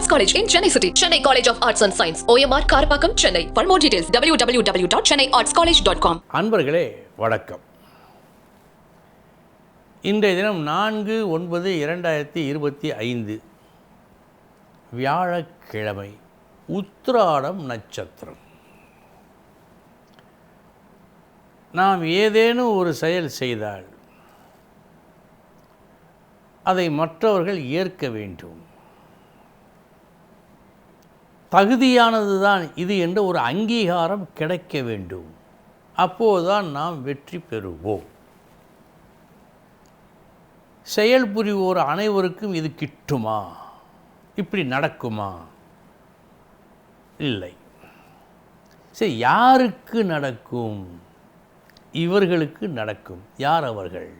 Arts college in Chennai city Chennai college of arts and science OMR Karapakkam Chennai for more details W W W dot Chennai arts college dot com அன்பர்களே வணக்கம் இன்றைய தினம் நான்கு ஒன்பது இரண்டாயிரத்தி இருபத்தி ஐந்து வியாழக்கிழமை உத்திராடம் நட்சத்திரம் நாம் ஏதேனும் ஒரு செயல் செய்தால் அதை மற்றவர்கள் ஏற்க வேண்டும் தகுதியானது தான் இது என்று ஒரு அங்கீகாரம் கிடைக்க வேண்டும். அப்போதுதான் நாம் வெற்றி பெறுவோம். செயல் புரிவோர் அனைவருக்கும் இது கிட்டுமா? இப்படி நடக்குமா? இல்லை. சரி யாருக்கு நடக்கும்? இவர்களுக்கு நடக்கும். யார் அவர்கள்?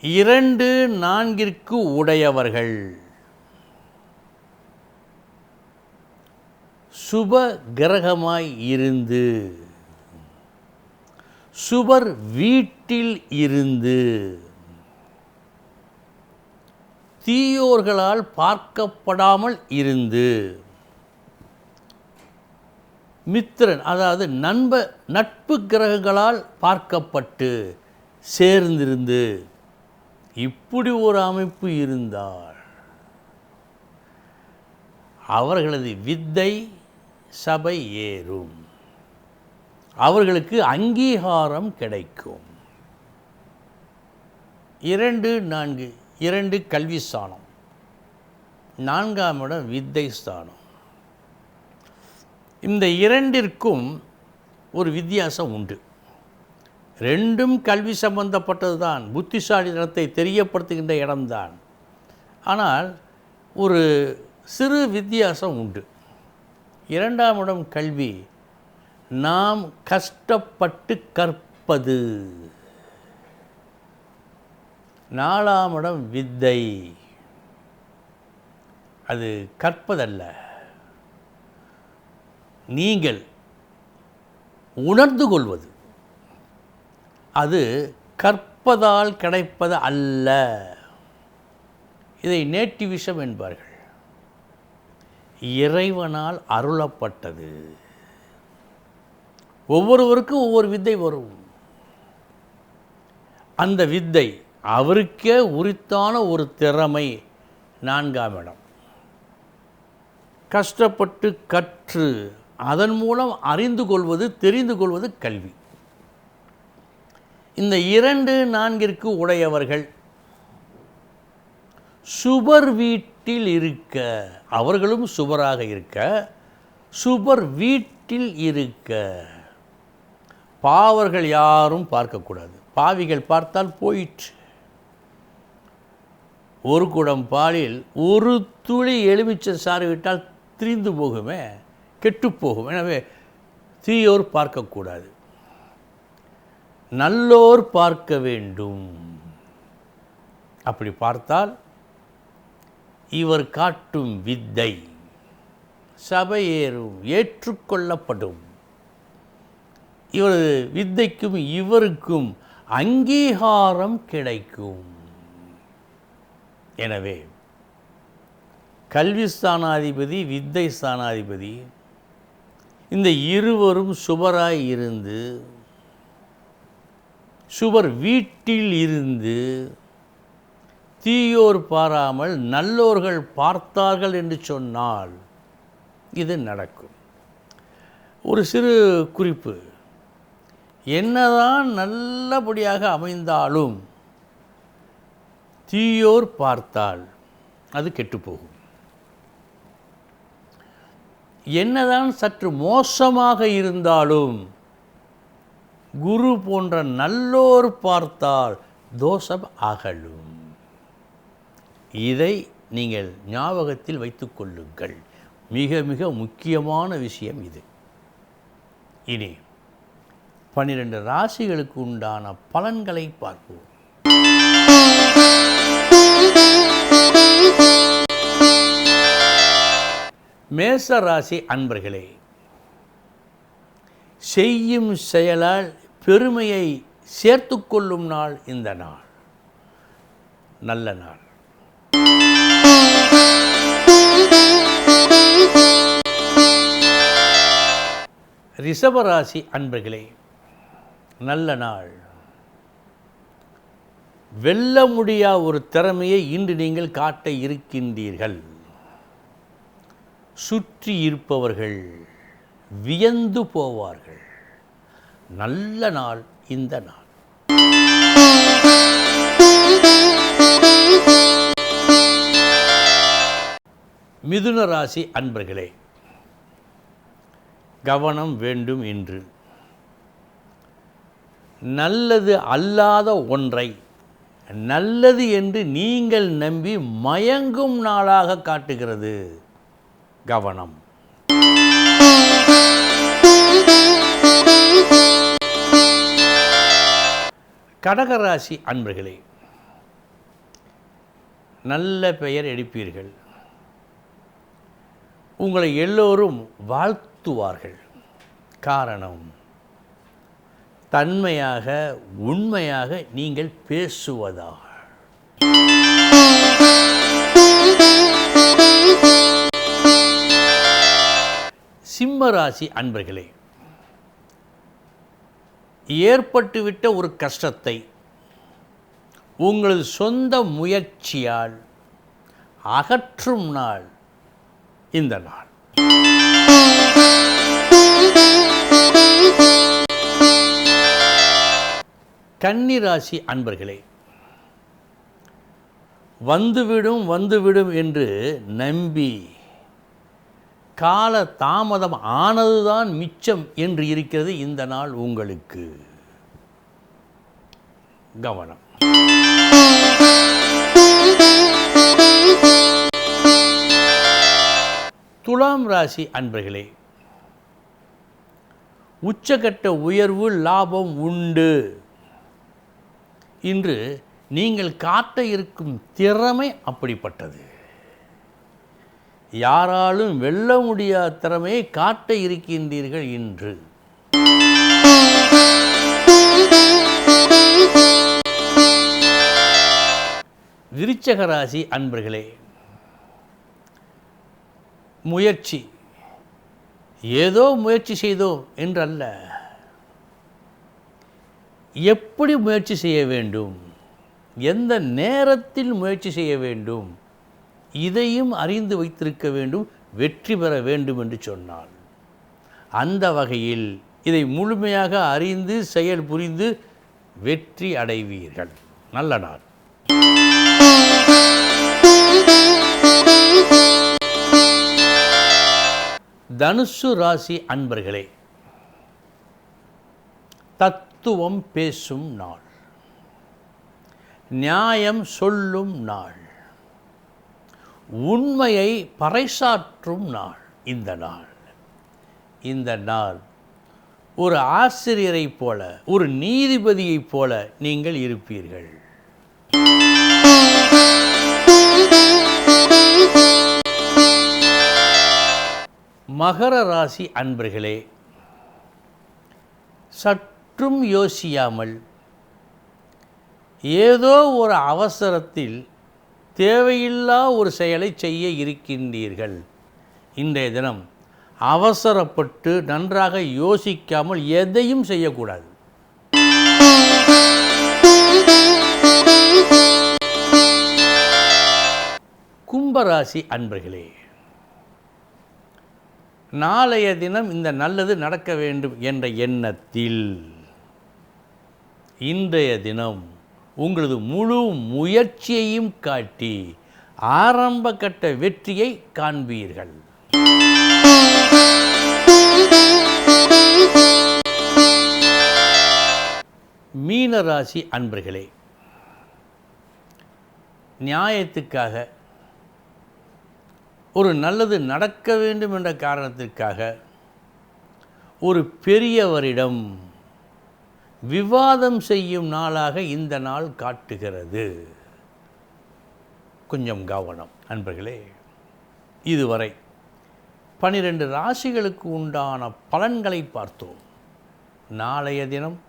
இரண்டு நான்கிற்கு உடையவர்கள். சுப கிரகமாய் இருந்து சுபர் வீட்டில் இருந்து தீயோர்களால் பார்க்கப்படாமல் இருந்து மித்திரன் அதாவது நண்ப நட்பு கிரகங்களால் பார்க்கப்பட்டு சேர்ந்திருந்து இப்படி ஒரு அமைப்பு இருந்தால் அவர்களது வித்தை சபை ஏறும். அவர்களுக்கு அங்கீகாரம் கிடைக்கும். இரண்டு நான்கு இரண்டு கல்வி ஸ்தானம். நான்காம் இடம் வித்தை ஸ்தானம். இந்த இரண்டிற்கும் ஒரு வித்தியாசம் உண்டு. ரெண்டும் கல்வி சம்பந்தப்பட்டது தான் புத்திசாலித்தனத்தை தெரியப்படுத்துகின்ற இடம்தான். ஆனால் ஒரு சிறு வித்தியாசம் உண்டு. இரண்டாம் இடம் கல்வி. நாம் கஷ்டப்பட்டு கற்பது. நாலாம் இடம் வித்தை. அது கற்பதல்ல. நீங்கள் உணர்ந்து கொள்வது. அது கற்பதால் கிடைப்பது அல்ல. இதை நேட்டிவிஷம் என்பார்கள். இறைவனால் அருளப்பட்டது. ஒவ்வொருவருக்கும் ஒவ்வொரு வித்தை வரும். அந்த வித்தை அவருக்கே உரித்தான ஒரு திறமை நான்காம் இடம். கஷ்டப்பட்டு கற்று அதன் மூலம் அறிந்து கொள்வது தெரிந்து கொள்வது கல்வி. இந்த இரண்டு நான்கிற்கு உடையவர்கள் சுபர் வீட்டில் இருக்க அவர்களும் சுபராக இருக்க சுபர் வீட்டில் இருக்க. பாவர்கள் யாரும் பார்க்கக்கூடாது. பாவிகள் பார்த்தால் போயிற்று. ஒரு குடம் பாலில் ஒரு துளி எலுமிச்சை சாறு விட்டால் திரிந்து போகுமே கெட்டுப்போகும் எனவே தீயோர் பார்க்கக்கூடாது. நல்லோர் பார்க்க வேண்டும். அப்படி பார்த்தால் இவர் காட்டும் வித்தை சபையேறும் ஏற்றுக்கொள்ளப்படும். இவரது வித்தைக்கும் இவருக்கும் அங்கீகாரம் கிடைக்கும். எனவே கல்வி ஸ்தானாதிபதி வித்தை ஸ்தானாதிபதி இந்த இருவரும் சுபராய் இருந்து சுவர் வீட்டில் இருந்து தீயோர் பாராமல் நல்லோர்கள் பார்த்தார்கள் என்று சொன்னால் இது நடக்கும். ஒரு சிறு குறிப்பு. என்னதான் நல்லபடியாக அமைந்தாலும் தீயோர் பார்த்தால் அது கெட்டுப்போகும். என்னதான் சற்று மோசமாக இருந்தாலும் குரு போன்ற நல்லோர் பார்த்தால் தோஷம் அகலும். இதை நீங்கள் ஞாபகத்தில் வைத்துக்கொள்ளுங்கள் மிக மிக முக்கியமான விஷயம் இது. இனி பன்னிரண்டு ராசிகளுக்கு உண்டான பலன்களை பார்ப்போம். மேச ராசி அன்பர்களே செய்யும் செயலால் பெருமையை சேர்த்து கொள்ளும் நாள் இந்த நாள். நல்ல நாள். ரிஷபராசி அன்பர்களே நல்ல நாள். வெல்ல முடியா ஒரு திறமையை இன்று நீங்கள் காட்ட இருக்கின்றீர்கள். சுற்றி இருப்பவர்கள் வியந்து போவார்கள். நல்ல நாள் இந்த நாள். மிதுன ராசி அன்பர்களே கவனம் வேண்டும் என்று நல்லது அல்லாத ஒன்றை நல்லது என்று நீங்கள் நம்பி மயங்கும் நாளாக காட்டுகிறது கவனம். கடகராசி அன்பர்களே நல்ல பெயர் எடுப்பீர்கள். உங்களை எல்லோரும் வாழ்த்துவார்கள். காரணம் தன்மையாக உண்மையாக நீங்கள் பேசுவதாக. சிம்மராசி அன்பர்களே ஏற்பட்டுவிட்ட ஒரு கஷ்டத்தை உங்களது சொந்த முயற்சியால் அகற்றும் நாள் இந்த நாள். கன்னிராசி அன்பர்களே வந்துவிடும் வந்துவிடும் என்று நம்பி கால தாமதம் ஆனதுதான் மிச்சம் என்று இருக்கிறது இந்த நாள் உங்களுக்கு. கவனம். துலாம் ராசி அன்பர்களே உச்சகட்ட உயர்வு லாபம் உண்டு. இன்று நீங்கள் காட்ட இருக்கும் திறமை அப்படிப்பட்டது. யாராலும் வெல்ல முடியாத திறமையை காட்ட இருக்கின்றீர்கள் இன்று. விருச்சக ராசி அன்பர்களே முயற்சி. ஏதோ முயற்சி செய்தோம் என்றல்ல. எப்படி முயற்சி செய்ய வேண்டும்? எந்த நேரத்தில் முயற்சி செய்ய வேண்டும்? இதையும் அறிந்து வைத்திருக்க வேண்டும் வெற்றி பெற வேண்டும் என்று சொன்னால் அந்த வகையில் இதை முழுமையாக அறிந்து செயல் புரிந்து வெற்றி அடைவீர்கள். நல்ல நாள். தனுசு ராசி அன்பர்களே தத்துவம் பேசும் நாள் நியாயம் சொல்லும் நாள் உண்மையை பறைசாற்றும் நாள் இந்த நாள். இந்த நாள் ஒரு ஆசிரியரைப் போல ஒரு நீதிபதியைப் போல நீங்கள் இருப்பீர்கள். மகர ராசி அன்பர்களே சற்றும் யோசியாமல் ஏதோ ஒரு அவசரத்தில் தேவையில்லா ஒரு செயலை செய்ய இருக்கின்றீர்கள். இன்றைய தினம் அவசரப்பட்டு நன்றாக யோசிக்காமல் எதையும் செய்யக்கூடாது. கும்பராசி அன்பர்களே நாளைய தினம் இந்த நல்லது நடக்க வேண்டும் என்ற எண்ணத்தில் இன்றைய தினம் உங்களது முழு முயற்சியையும் காட்டி ஆரம்ப கட்ட வெற்றியை காண்பீர்கள். மீனராசி அன்பர்களே நியாயத்துக்காக ஒரு நல்லது நடக்க வேண்டும் என்ற காரணத்திற்காக ஒரு பெரியவரிடம் விவாதம் செய்யும் நாளாக இந்த நாள் காட்டுகிறது. கொஞ்சம் கவனம் அன்பர்களே இதுவரை பனிரெண்டு ராசிகளுக்கு உண்டான பலன்களை பார்த்தோம். நாளைய தினம்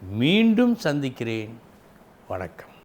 மீண்டும் சந்திக்கிறேன். வணக்கம்.